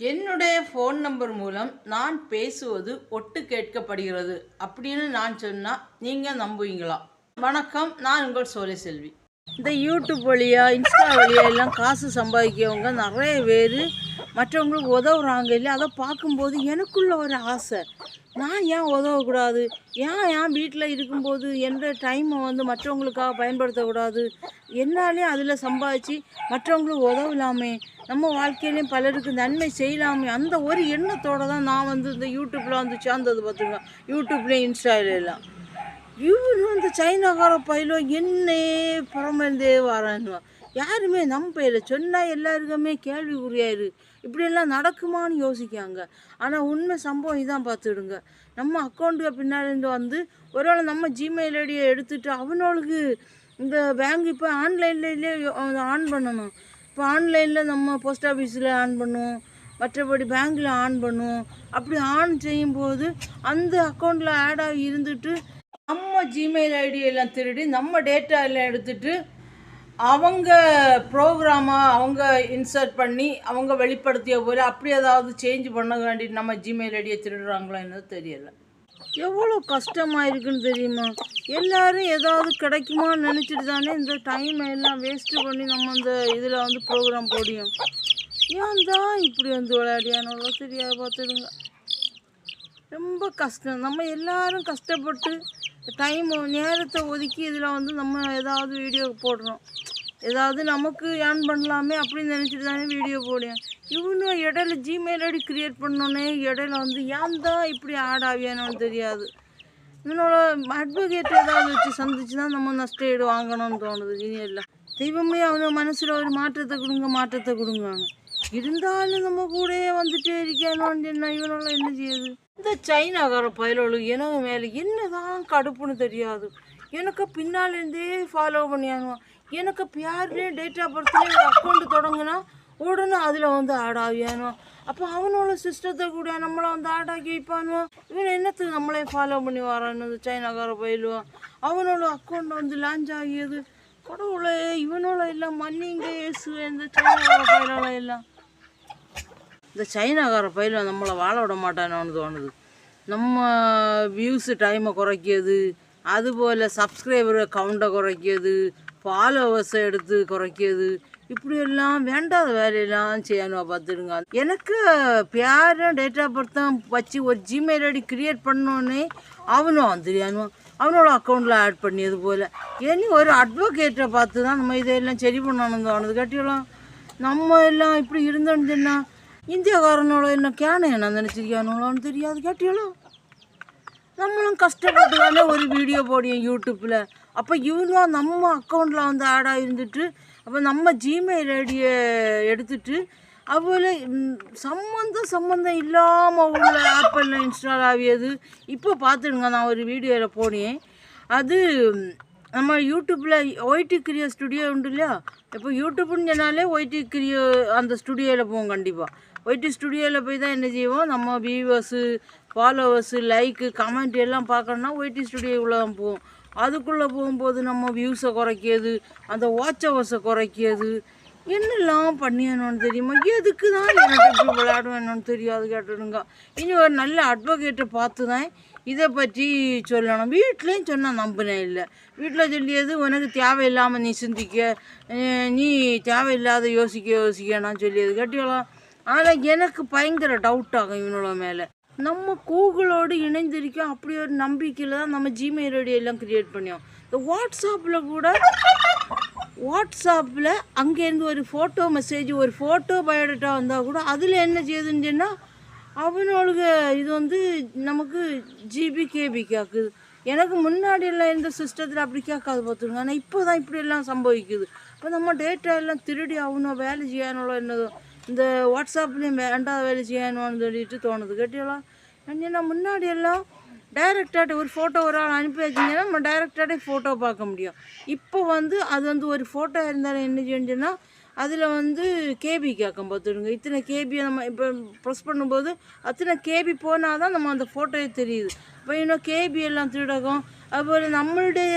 என்னுடைய phone number மூலம் நான் பேசுவது ஒட்டு கேட்கப்படுகிறது அப்படின்னு நான் சொன்னால் நீங்கள் நம்புவீங்களா? வணக்கம் நான் உங்கள் சோலை செல்வி. இந்த யூடியூப் வழியா இன்ஸ்டா வழியாக எல்லாம் காசு சம்பாதிக்கிறவங்க நிறைய பேர் மற்றவங்களுக்கு உதவுறாங்க இல்லை அதை பார்க்கும்போது எனக்குள்ள ஒரு ஆசை. நான் ஏன் உதவக்கூடாது? ஏன் ஏன் வீட்டில் இருக்கும்போது எந்த டைமை வந்து மற்றவங்களுக்காக பயன்படுத்தக்கூடாது? என்னாலையும் அதில் சம்பாதிச்சு மற்றவங்களுக்கு உதவலாமே. நம்ம வாழ்க்கையிலையும் பலருக்கு நன்மை செய்யலாமே. அந்த ஒரு எண்ணத்தோடு தான் நான் வந்து இந்த யூடியூப்பில் வந்து சேர்ந்தது பார்த்துருக்கேன் யூடியூப்லேயும் இன்ஸ்டால எல்லாம் இந்த வந்து சைனாக்கார பயிலோ என்னே பரமந்தே வரான்னுவா யாருமே நம்பையில சொன்னால் எல்லாருக்குமே கேள்விக்குறியாயிரு இப்படியெல்லாம் நடக்குமான்னு யோசிக்காங்க. ஆனால் உண்மை சம்பவம் இதான் பார்த்துடுங்க. நம்ம அக்கௌண்ட்டுக்கு பின்னாடி இருந்து வந்து ஒருவேளை நம்ம ஜிமெயில் ஐடியை எடுத்துகிட்டு அவனோளுக்கு இந்த பேங்க் இப்போ ஆன்லைன்லேயே ஆன் பண்ணணும். இப்போ ஆன்லைனில் நம்ம போஸ்ட் ஆஃபீஸில் ஆன் பண்ணுவோம் மற்றபடி பேங்க்கில் ஆன் பண்ணுவோம் அப்படி ஆன் செய்யும்போது அந்த அக்கௌண்ட்டில் ஆட் ஆகி இருந்துட்டு நம்ம ஜிமெயில் ஐடியெல்லாம் திருடி நம்ம டேட்டா எல்லாம் எடுத்துகிட்டு அவங்க ப்ரோக்ராமாக அவங்க இன்சர்ட் பண்ணி அவங்க வெளிப்படுத்திய போல அப்படி ஏதாவது சேஞ்ச் பண்ண வேண்டி நம்ம ஜிமெயில் ஐடியை திருடுறாங்களோ என்னது தெரியலை. எவ்வளோ கஷ்டமாக இருக்குன்னு தெரியுமா? எல்லோரும் ஏதாவது கிடைக்குமான்னு நினச்சிட்டு தானே இந்த டைமை எல்லாம் வேஸ்ட்டு பண்ணி நம்ம இந்த இதில் வந்து ப்ரோக்ராம் போடியும் ஏன் தான் இப்படி வந்து விளையாடியானோ தெரியாது பார்த்துடுங்க. ரொம்ப கஷ்டம். நம்ம எல்லாரும் கஷ்டப்பட்டு டைம் நேரத்தை ஒதுக்கி இதில் வந்து நம்ம ஏதாவது வீடியோ போடுறோம் ஏதாவது நமக்கு ஏர்ன் பண்ணலாமே அப்படின்னு நினச்சிட்டு தானே வீடியோ போடுவேன். இவனும் இடையில ஜிமெயில் ஐடி க்ரியேட் பண்ணோன்னே இடையில வந்து ஏன் தான் இப்படி ஆட் ஆவியானோன்னு தெரியாது. இவனோட அட்வொகேட் ஏதாவது வச்சு சந்திச்சு தான் நம்ம நஷ்ட ஈடு வாங்கணும்னு தோணுது இனி இல்லை. தெய்வமே அவன மனசில் ஒரு மாற்றத்தை கொடுங்க மாற்றத்தை கொடுங்காங்க இருந்தாலும் நம்ம கூடயே வந்துட்டே இருக்கேனோன்னு என்ன இவனால என்ன செய்யுது? இந்த சைனாக்கார பயலோடு எனக்கு மேலே என்னதான் கடுப்புன்னு தெரியாது. எனக்கு பின்னாலேருந்தே ஃபாலோ பண்ணியானுவான். எனக்கு பியார்லேயே டேட் ஆஃப் பர்த்லேயே அக்கௌண்ட் தொடங்கினா உடனே அதில் வந்து ஆட் ஆகியானோ அப்போ அவனோட சிஸ்டத்தை கூட நம்மளை வந்து ஆட் ஆக்கி வைப்பானுவோ. இவன் என்னத்துக்கு நம்மளே ஃபாலோ பண்ணி வரான்னு சைனாக்கார போயிடுவான். அவனோட அக்கௌண்ட் வந்து லான்ச் ஆகியது. கடவுளே இவனோட எல்லாம் மன்னிங்க ஏசு இந்த சைனாக்கார பயிலோட எல்லாம். இந்த சைனாக்கார பயில நம்மளை வாழ விட மாட்டானோன்னு தோணுது. நம்ம வியூஸு டைமை குறைக்கிறது அதுபோல் சப்ஸ்கிரைபர் கவுண்டை குறைக்கிறது ஃபாலோவர்ஸை எடுத்து குறைக்கிறது. இப்படியெல்லாம் வேண்டாத வேலையெல்லாம் செய்யணும். பார்த்துடுங்க. எனக்கு பேரும் டேட் ஆஃப் பர்த்தும் வச்சு ஒரு ஜிமெயில் ஐடி கிரியேட் பண்ணோன்னே அவனும் வந்துடியானும் அவனோட அக்கௌண்ட்டில் ஆட் பண்ணியது போல். இனி ஒரு அட்வொகேட்டை பார்த்து தான் நம்ம இதெல்லாம் சரி பண்ணணும் தோணுது. கட்டியெல்லாம் நம்ம எல்லாம் இப்படி இருந்தோம்னு சொன்னா இந்தியாக்காரனோட என்ன கேன என்ன நினச்சிருக்கானோன்னு தெரியாது. கேட்டியளோ நம்மளும் கஷ்டப்பட்டு தானே ஒரு வீடியோ போடியும் யூடியூப்பில் அப்போ இவங்க நம்ம அக்கௌண்ட்டில் வந்து ஆடாக இருந்துட்டு அப்போ நம்ம ஜிமெயில் ஐடியை எடுத்துட்டு அதுபோல் சம்மந்தம் சம்மந்தம் இல்லாமல் உள்ள ஆப்பெல்லாம் இன்ஸ்டால் ஆகியது. இப்போ பார்த்துடுங்க நான் ஒரு வீடியோவில் போனேன். அது நம்ம யூடியூப்பில் ஒய்டி கிரியோ ஸ்டுடியோ உண்டு இல்லையா? இப்போ யூடியூப்னு சொன்னாலே ஒய்டி கிரியோ அந்த ஸ்டுடியோவில் போவோம் கண்டிப்பாக ஒய்டி ஸ்டுடியோவில் போய் தான் என்ன செய்வோம்? நம்ம வியூவர்ஸு ஃபாலோவர்ஸு லைக்கு கமெண்ட் எல்லாம் பார்க்கணுன்னா ஒய்டி ஸ்டுடியோக்குள்ளே தான் போவோம். அதுக்குள்ளே போகும்போது நம்ம வியூஸை குறைக்கியது அந்த வாட்ச் ஹவர்ஸை குறைக்கியது. என்னெல்லாம் பண்ணியணும்னு தெரியுமா? எதுக்கு தான் எனக்கு இப்படி விளையாடுவேன்னு தெரியாது கேட்டுடுங்க. இனி ஒரு நல்ல அட்வொகேட்டை பார்த்து தான் இதை பற்றி சொல்லணும். வீட்லேயும் சொன்னால் நம்பினேன் இல்லை. வீட்டில் சொல்லியது உனக்கு தேவையில்லாமல் நீ சிந்திக்க. நீ தேவையில்லாத யோசிக்க யோசிக்கணும் சொல்லியது. கேட்டியலாம் ஆனால் எனக்கு பயங்கர டவுட் ஆகும் இவனோட மேலே. நம்ம கூகுளோடு இணைந்திருக்கோம். அப்படி ஒரு நம்பிக்கையில் தான் நம்ம ஜிமெயில் ரேடியோ எல்லாம் க்ரியேட் பண்ணியோம். இந்த வாட்ஸ்அப்பில் கூட வாட்ஸ்அப்பில் அங்கேருந்து ஒரு ஃபோட்டோ மெசேஜ் ஒரு ஃபோட்டோ பயோடேட்டா வந்தால் கூட அதில் என்ன செய்யுதுன்னு சொன்னால் அவனோளுக்கு இது வந்து நமக்கு ஜிபி கேபி கேட்குது எனக்கு முன்னாடியெல்லாம் எந்த சிஸ்டத்தில் அப்படி கேட்காது பார்த்துருங்க ஆனால் இப்போ தான் இப்படியெல்லாம் சம்பவிக்குது. இப்போ நம்ம டேட்டா எல்லாம் திருடி அவனோ வேலை செய்யணும்ல என்னதோ. இந்த வாட்ஸ்அப்லேயும் வேண்டாம் வேலை செய்யணும்னு சொல்லிட்டு தோணுது. கேட்டீங்களா ஏன்னா முன்னாடி எல்லாம் டைரக்டாக ஒரு ஃபோட்டோ ஒரு ஆள் அனுப்பி வச்சிங்கன்னா நம்ம டைரெக்டாகிட்டே ஃபோட்டோ பார்க்க முடியும். இப்போ வந்து அது வந்து ஒரு ஃபோட்டோ இருந்தாலும் என்ன செஞ்சுன்னா அதில் வந்து கேபி கேட்கும் பார்த்துடுங்க. இத்தனை கேபியை நம்ம இப்போ ப்ரெஸ் பண்ணும்போது அத்தனை கேபி போனால் தான் நம்ம அந்த ஃபோட்டோவே தெரியுது. இப்போ இன்னும் கேபி எல்லாம் திருடகம். அதுபோல் நம்மளுடைய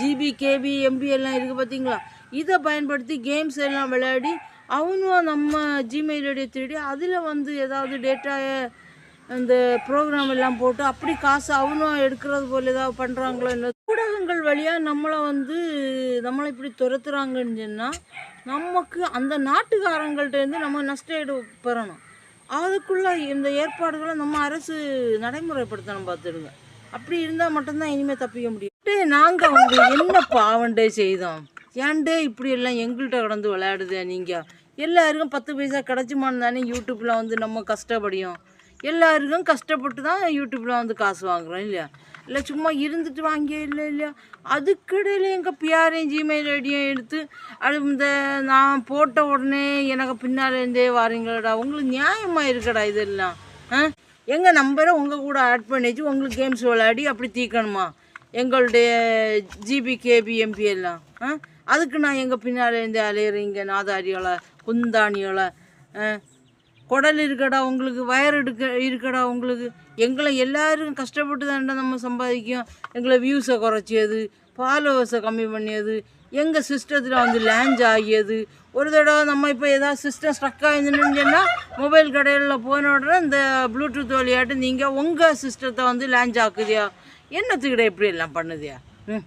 ஜிபி கேபி எம்பி எல்லாம் இருக்குது பார்த்தீங்களா? இதை பயன்படுத்தி கேம்ஸ் எல்லாம் விளையாடி அவனும் நம்ம ஜிமெயில் ஐடியை திருடி அதில் வந்து ஏதாவது டேட்டா இந்த ப்ரோக்ராம் எல்லாம் போட்டு அப்படி காசு அவனும் எடுக்கிறது போல் ஏதாவது பண்ணுறாங்களோ என்ன ஊடகங்கள் வழியாக நம்மளை வந்து நம்மளை இப்படி துரத்துறாங்கன்னு சொன்னால் நமக்கு அந்த நாட்டுக்காரங்கள்ட்டேருந்து நம்ம நஷ்டஈடு பெறணும். அதுக்குள்ளே இந்த ஏற்பாடுகளை நம்ம அரசு நடைமுறைப்படுத்தணும் பார்த்துடுங்க. அப்படி இருந்தால் மட்டும்தான் இனிமேல் தப்பிக்க முடியும். டே நாங்கள் அவங்க என்ன பாவண்டே செய்தோம்? ஏன்டே இப்படி எல்லாம் எங்கள்கிட்ட கடந்து விளையாடுதே நீங்கள் எல்லாருக்கும் பத்து பைசா கிடச்சிமான்னு தானே யூடியூப்பில் வந்து நம்ம கஷ்டப்படியும். எல்லாருக்கும் கஷ்டப்பட்டு தான் யூடியூப்பில் வந்து காசு வாங்குறோம் இல்லையா? இல்லை சும்மா இருந்துட்டு வாங்கிய இல்லை இல்லையா? அதுக்கிடையில் எங்கள் பிஆரையும் ஜிமெயில் ஐடியும் எடுத்து அது இந்த நான் போட்ட உடனே எனக்கு பின்னால் இருந்தே வாரீங்களடா உங்களுக்கு நியாயமாக இருக்கடா இதெல்லாம் ஆ? எங்கள் நம்பரை உங்கள் கூட ஆட் பண்ணி வச்சு உங்களுக்கு கேம்ஸ் விளையாடி அப்படி தீக்கணுமா? எங்களுடைய ஜிபி கேபி எம்பி எல்லாம் ஆ? அதுக்கு நான் எங்கள் பின்னால் இருந்து அலையிறீங்க நாதாரியோட குந்தாணிகளை ஆ குடல் இருக்கடா உங்களுக்கு வயர் எடுக்க இருக்கடா உங்களுக்கு. எங்களை எல்லாரும் கஷ்டப்பட்டு தான்டா நம்ம சம்பாதிக்கும். எங்களை வியூஸை குறைச்சியது ஃபாலோவர்ஸை கம்மி பண்ணியது. எங்கள் சிஸ்டத்தில் வந்து லேஞ்ச் ஆகியது. ஒரு தடவை நம்ம இப்போ ஏதாவது சிஸ்டம் ஸ்ட்ரக் ஆகிருந்துன்னு சொன்னால் மொபைல் கடையில் போன உடனே இந்த ப்ளூடூத் வழியாட்டு நீங்கள் உங்கள் சிஸ்டத்தை வந்து லேஞ்ச் ஆக்குதியா? என்னத்துக்கிட்ட இப்படி எல்லாம் பண்ணுதியா? ம்.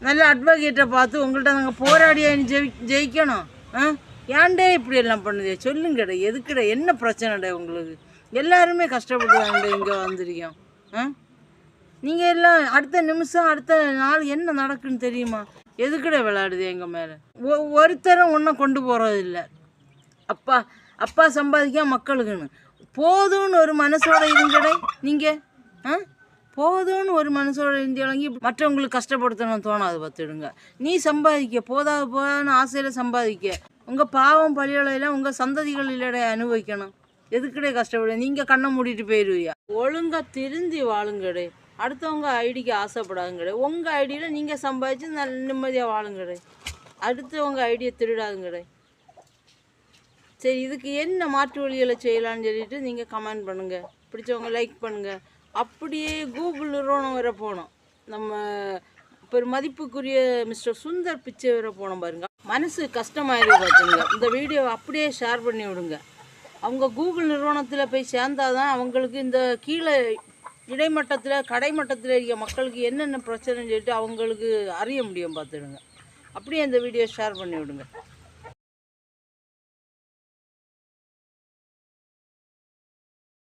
நல்ல அட்வொகேட்டை பார்த்து உங்கள்கிட்ட நாங்கள் போராடியா நீ ஜெயி ஜெயிக்கணும். ஆ? ஏன்டே இப்படி எல்லாம் பண்ணுது? சொல்லுங்கடா எதுக்குடா? என்ன பிரச்சனைடா உங்களுக்கு? எல்லாருமே கஷ்டப்பட்டு இங்கே வந்துருக்கோம். ஆ? நீங்கள் எல்லாம் அடுத்த நிமிஷம் அடுத்த நாள் என்ன நடக்குன்னு தெரியுமா? எதுக்குடா விளையாடுது எங்கள் மேலே? ஒ ஒருத்தரும் ஒன்றும் கொண்டு போகிறதில்ல அப்பா அப்பா சம்பாதிக்க மக்களுக்குன்னு. போதும்னு ஒரு மனசோட இருந்தடை நீங்கள் ஆ? போதும்னு ஒரு மனசோட இந்தியாவங்கி மற்றவங்களுக்கு கஷ்டப்படுத்தணும் தோணாது பார்த்துடுங்க. நீ சம்பாதிக்க போதாது போதான்னு ஆசையில் சம்பாதிக்க. உங்கள் பாவம் பழியலையெல்லாம் உங்கள் சந்ததிகளிலடைய அனுபவிக்கணும். எதுக்கடே கஷ்டப்படு நீங்கள் கண்ணை மூடிட்டு போயிடுவியா ஒழுங்காக திருந்தி வாழுங்கடே. அடுத்தவங்க ஐடிக்கு ஆசைப்படாதுங்கடே. உங்கள் ஐடியில் நீங்கள் சம்பாதிச்சு நல்ல நிம்மதியாக வாழுங்கடே. அடுத்தவங்க ஐடியை திருடாதுங்கடே. சரி இதுக்கு என்ன மாற்று வழிகளை செய்யலான்னு சொல்லிட்டு நீங்கள் கமெண்ட் பண்ணுங்கள் பிடிச்சவங்க லைக் பண்ணுங்கள் அப்படியே கூகுள் நிறுவனம் வர போனோம். நம்ம இப்போ மதிப்புக்குரிய மிஸ்டர் சுந்தர் பிச்சை வர போனோம் பாருங்க. மனசு கஷ்டமாயிரு பார்த்துங்க இந்த வீடியோவை அப்படியே ஷேர் பண்ணி விடுங்க. அவங்க கூகுள் நிறுவனத்தில் போய் சேர்ந்தாதான் அவங்களுக்கு இந்த கீழே இடைமட்டத்தில் கடைமட்டத்தில் இருக்க மக்களுக்கு என்னென்ன பிரச்சனைன்னு சொல்லிட்டு அவங்களுக்கு அறிய முடியும் பார்த்துடுங்க அப்படியே இந்த வீடியோ ஷேர் பண்ணி விடுங்க.